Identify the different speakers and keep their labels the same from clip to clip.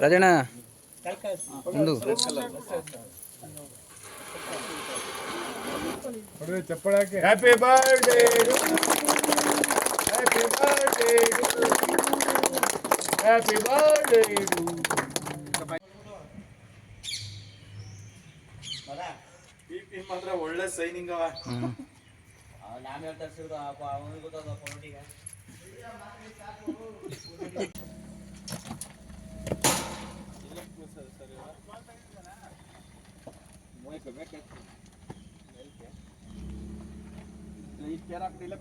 Speaker 1: ರಾಜಣ್ಣ? ಒಂದು
Speaker 2: happy birthday happy birthday happy birthday ಮಾತ್ರ ಒಳ್ಳೆ ಸೈನಿಂಗ್ ಅವ ಇಲ್ಲ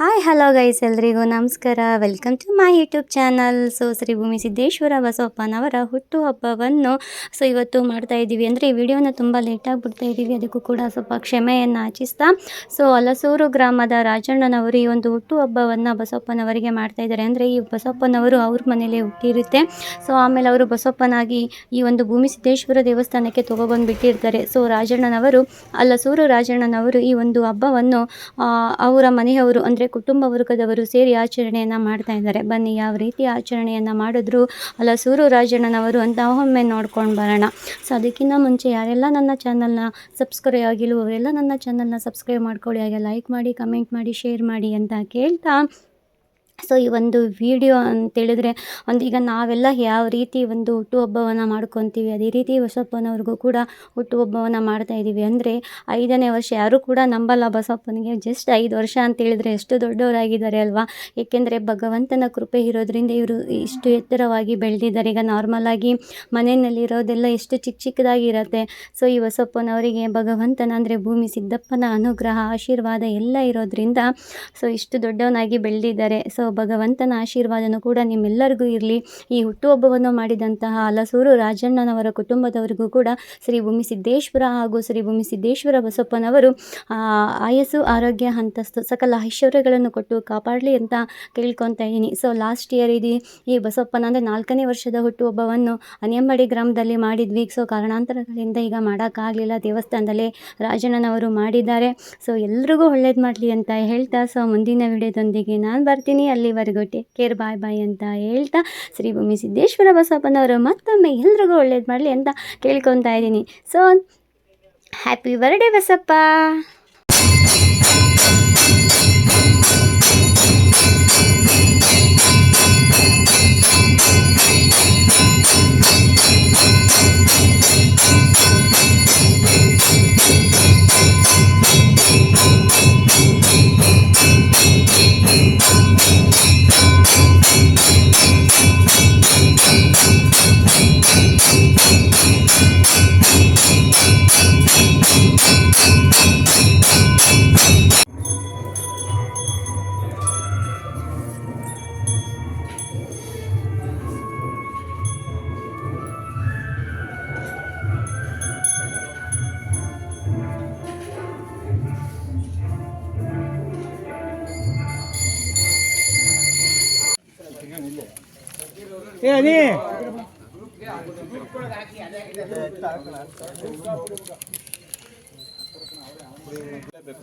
Speaker 3: ಹಾಯ್ ಹಲೋ ಗೈಸ್ ಎಲ್ರಿಗೂ ನಮಸ್ಕಾರ. Welcome to my YouTube channel so Shri Bhoomi Siddeshwara ಬಸವಪ್ಪನವರ ಹುಟ್ಟುಹಬ್ಬವನ್ನು ಸೊ ಇವತ್ತು ಮಾಡ್ತಾ ಇದ್ದೀವಿ. ಅಂದರೆ ಈ ವಿಡಿಯೋನ ತುಂಬ ಲೇಟಾಗಿ ಬಿಡ್ತಾ ಇದ್ದೀವಿ. ಅದಕ್ಕೂ ಕೂಡ ಸ್ವಲ್ಪ ಕ್ಷಮೆಯನ್ನು ಆಚಿಸ್ತಾ. ಸೊ ಹಲಸೂರು ಗ್ರಾಮದ ರಾಜಣ್ಣನವರು ಈ ಒಂದು ಹುಟ್ಟುಹಬ್ಬವನ್ನು ಬಸವಪ್ಪನವರಿಗೆ ಮಾಡ್ತಾ ಇದ್ದಾರೆ. ಅಂದರೆ ಈ ಬಸವಪ್ಪನವರು ಅವ್ರ ಮನೇಲೇ ಹುಟ್ಟಿರುತ್ತೆ. ಸೊ ಆಮೇಲೆ ಅವರು ಬಸವಪ್ಪನಾಗಿ ಈ ಒಂದು ಭೂಮಿ ಸಿದ್ದೇಶ್ವರ ದೇವಸ್ಥಾನಕ್ಕೆ ತೊಗೊಬಂದುಬಿಟ್ಟಿರ್ತಾರೆ ಸೊ ರಾಜಣ್ಣನವರು ಹಲಸೂರು ರಾಜಣ್ಣನವರು ಈ ಒಂದು ಹಬ್ಬವನ್ನು ಅವರ ಮನೆಯವರು, ಅಂದರೆ ಕುಟುಂಬ ವರ್ಗದವರು ಸೇರಿ ಆಚರಣೆಯನ್ನು ಮಾಡ್ತಾ ಇದ್ದಾರೆ. ಬನ್ನಿ, ಯಾವ ರೀತಿ ಆಚರಣೆಯನ್ನು ಮಾಡಿದ್ರು? ಸೂರು ರಾಜಣ್ಣನವರು ಅಂತ ಒಮ್ಮೆ ನೋಡ್ಕೊಂಡು ಬರೋಣ. ಸೊ ಅದಕ್ಕಿಂತ ಮುಂಚೆ ಯಾರೆಲ್ಲ ನನ್ನ ಚಾನಲ್ನ ಸಬ್ಸ್ಕ್ರೈಬ್ ಆಗಿಲ್ಲ ಅವರೆಲ್ಲ ನನ್ನ ಚಾನಲ್ನ ಸಬ್ಸ್ಕ್ರೈಬ್ ಮಾಡ್ಕೊಳ್ಳಿ. ಹಾಗೆ ಲೈಕ್ ಮಾಡಿ ಕಮೆಂಟ್ ಮಾಡಿ ಶೇರ್ ಮಾಡಿ ಅಂತ ಕೇಳ್ತಾ ಸೊ ಈ ಒಂದು ವಿಡಿಯೋ ಅಂತೇಳಿದರೆ ಒಂದು ಈಗ ನಾವೆಲ್ಲ ಯಾವ ರೀತಿ ಒಂದು ಹುಟ್ಟುಹಬ್ಬವನ್ನು ಮಾಡ್ಕೊತೀವಿ, ಅದೇ ರೀತಿ ಬಸಪ್ಪನವ್ರಿಗೂ ಕೂಡ ಹುಟ್ಟುಹಬ್ಬವನ್ನು ಮಾಡ್ತಾ ಇದ್ದೀವಿ ಅಂದರೆ, ಐದನೇ ವರ್ಷ ಯಾರೂ ಕೂಡ ನಂಬಲ್ಲ ಬಸಪ್ಪನಿಗೆ. ಜಸ್ಟ್ ಐದು ವರ್ಷ ಅಂತೇಳಿದರೆ ಎಷ್ಟು ದೊಡ್ಡವರಾಗಿದ್ದಾರೆ ಅಲ್ವಾ? ಏಕೆಂದರೆ, ಭಗವಂತನ ಕೃಪೆ ಇರೋದ್ರಿಂದ ಇವರು ಇಷ್ಟು ಎತ್ತರವಾಗಿ ಬೆಳೆದಿದ್ದಾರೆ. ಈಗ ನಾರ್ಮಲಾಗಿ ಮನೆಯಲ್ಲಿರೋದೆಲ್ಲ ಎಷ್ಟು ಚಿಕ್ಕ ಚಿಕ್ಕದಾಗಿರುತ್ತೆ. ಸೊ ಈ ಬಸಪ್ಪನವರಿಗೆ ಭಗವಂತನ ಅಂದರೆ ಭೂಮಿ, ಸಿದ್ದಪ್ಪನ ಅನುಗ್ರಹ, ಆಶೀರ್ವಾದ ಎಲ್ಲ ಇರೋದ್ರಿಂದ ಸೊ ಇಷ್ಟು ದೊಡ್ಡವನಾಗಿ ಬೆಳೆದಿದ್ದಾರೆ. ಸೊ ಭಗವಂತನ ಆಶೀರ್ವಾದನೂ ಕೂಡ ನಿಮ್ಮೆಲ್ಲರಿಗೂ ಇರಲಿ. ಈ ಹುಟ್ಟುಹಬ್ಬವನ್ನು ಮಾಡಿದಂತಹ ಹಲಸೂರು ರಾಜಣ್ಣನವರ ಕುಟುಂಬದವರಿಗೂ ಕೂಡ ಶ್ರೀ ಭೂಮಿ ಸಿದ್ದೇಶ್ವರ ಹಾಗೂ ಶ್ರೀ ಭೂಮಿ ಸಿದ್ದೇಶ್ವರ ಬಸಪ್ಪನವರು ಆಯಸ್ಸು, ಆರೋಗ್ಯ, ಅಂತಸ್ತು ಸಕಲ ಐಶ್ವರ್ಯಗಳನ್ನು ಕೊಟ್ಟು ಕಾಪಾಡಲಿ ಅಂತ ಕೇಳ್ಕೊತಾ ಇದ್ದೀನಿ. ಸೊ ಲಾಸ್ಟ್ ಇಯರ್ ಇದು ಈ ಬಸಪ್ಪನ ಅಂದರೆ ನಾಲ್ಕನೇ ವರ್ಷದ ಹುಟ್ಟುಹಬ್ಬವನ್ನು ಅನಿಯಂಬಡಿ ಗ್ರಾಮದಲ್ಲಿ ಮಾಡಿದ್ವಿ. ಸೊ ಕಾರಣಾಂತರಗಳಿಂದ ಈಗ ಮಾಡೋಕ್ಕಾಗಲಿಲ್ಲ. ದೇವಸ್ಥಾನದಲ್ಲೇ ರಾಜಣ್ಣನವರು ಮಾಡಿದ್ದಾರೆ. ಸೊ ಎಲ್ರಿಗೂ ಒಳ್ಳೇದು ಮಾಡಲಿ ಅಂತ ಹೇಳ್ತಾ ಸೊ ಮುಂದಿನ ವಿಡಿಯೋದೊಂದಿಗೆ ನಾನು ಬರ್ತೀನಿ. ಅಲ್ಲಿವರೆಗೂ ಟೇಕ್ ಕೇರ್ ಬಾಯ್ ಬಾಯ್ ಅಂತ ಹೇಳ್ತಾ ಶ್ರೀ ಭೂಮಿ ಸಿದ್ದೇಶ್ವರ ಬಸಪ್ಪನವರು ಮತ್ತೊಮ್ಮೆ ಎಲ್ರಿಗೂ ಒಳ್ಳೇದು ಮಾಡಲಿ ಅಂತ ಕೇಳ್ಕೊತಾ ಇದ್ದೀನಿ. So happy birthday Basappa!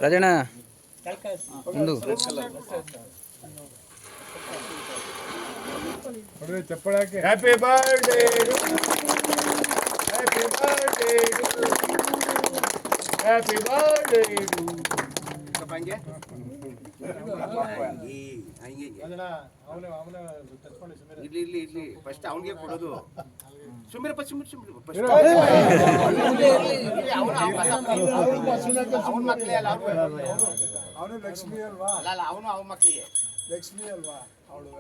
Speaker 1: Rajanna ಒಂದು
Speaker 2: happy birthday happy birthday happy birthday
Speaker 4: ಇಲ್ಲಿ ಇಲ್ಲಿ ಇಲ್ಲಿ ಫಸ್ಟ್ ಅವನಿಗೆ ಕೊಡೋದು. ಸುಮ್ಮನೆ ಪಶ್ಚಿಮ ಅವನ ಮಕ್ಕಳೇ ಅಲ್ಲ
Speaker 2: ಅವನು ಲಕ್ಷ್ಮಿ ಅಲ್ವಾ?
Speaker 4: ಅಲ್ಲ ಅವನು ಅವನ ಮಕ್ಕಳಿಗೆ
Speaker 2: ಲಕ್ಷ್ಮಿ ಅಲ್ವಾ ಅವಳು?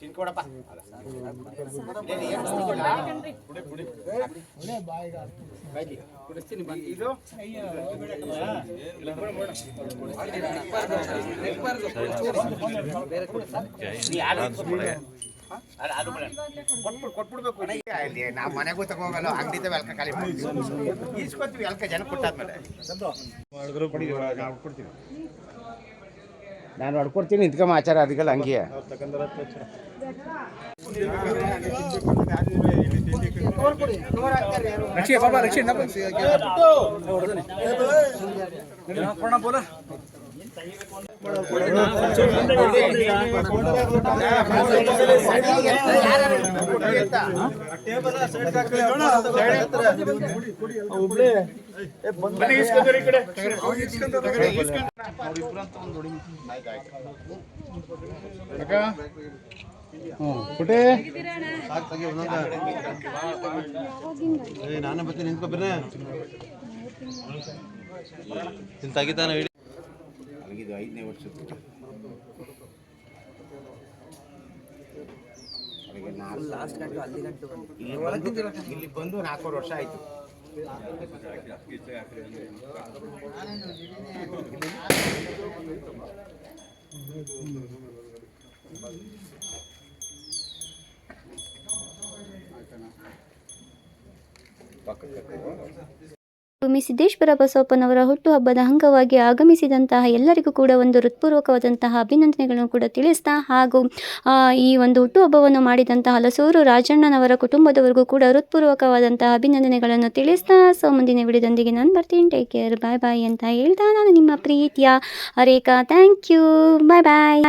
Speaker 4: ತಿನ್ಕೊಡಪ್ಪ. ಇದು ಕೊಟ್ಬಿಡ್ಬೇಕು ನಾವು ಮನೆಗೂ ತಗೋಗಲ್ಲ ಅಂಗಡಿ ಎಲ್ಕ ಖಾಲಿ ಮಾಡ್ತೀವಿ ಈಸ್ಕೊತೀವಿ ಎಲ್ಕ ಜನ ಕೊಟ್ಟಾದ್ಮೇಲೆ ನಾನು ಹೊಡ್ಕೊಡ್ತೀನಿ ಇದ್ಕಮ್ಮ ಆಚಾರ ಅದಕ್ಕೆಲ್ಲ ಹಂಗೆ ಅಂತ
Speaker 5: ನಾನು ಬರ್ತೀನಿ ನಿಂತ್ಕೊಬ್ರೆ ನಿನ್ ತೆಗಿತಾನೆ
Speaker 4: ಐದನೇ ವರ್ಷದ್ದು. ಅವರಿಗೆ ನಾಲ್ಕು- ಇಲ್ಲಿ ಬಂದು ಇಲ್ಲಿ ಬಂದು ನಾಲ್ಕೂವರೆ ವರ್ಷ ಆಯ್ತು.
Speaker 3: ಭೂಮಿ ಸಿದ್ದೇಶ್ವರ ಬಸವಪ್ಪನವರ ಹುಟ್ಟುಹಬ್ಬದ ಅಂಗವಾಗಿ ಆಗಮಿಸಿದಂತಹ ಎಲ್ಲರಿಗೂ ಕೂಡ ಒಂದು ಹೃತ್ಪೂರ್ವಕವಾದಂತಹ ಅಭಿನಂದನೆಗಳನ್ನು ಕೂಡ ತಿಳಿಸ್ತಾ ಹಾಗೂ ಈ ಒಂದು ಹುಟ್ಟುಹಬ್ಬವನ್ನು ಮಾಡಿದಂತಹ ಹಲಸೂರು ರಾಜಣ್ಣನವರ ಕುಟುಂಬದವರಿಗೂ ಕೂಡ ಹೃತ್ಪೂರ್ವಕವಾದಂತಹ ಅಭಿನಂದನೆಗಳನ್ನು ತಿಳಿಸ್ತಾ ಸೊ, ಮುಂದಿನ ವಿಡಿಯೋದೊಂದಿಗೆ ನಾನು ಬರ್ತೀನಿ. ಟೇಕ್ ಕೇರ್ ಬಾಯ್ ಬಾಯ್ ಅಂತ ಹೇಳ್ತಾ ನಾನು ನಿಮ್ಮ ಪ್ರೀತಿಯ Rekha thank you bye bye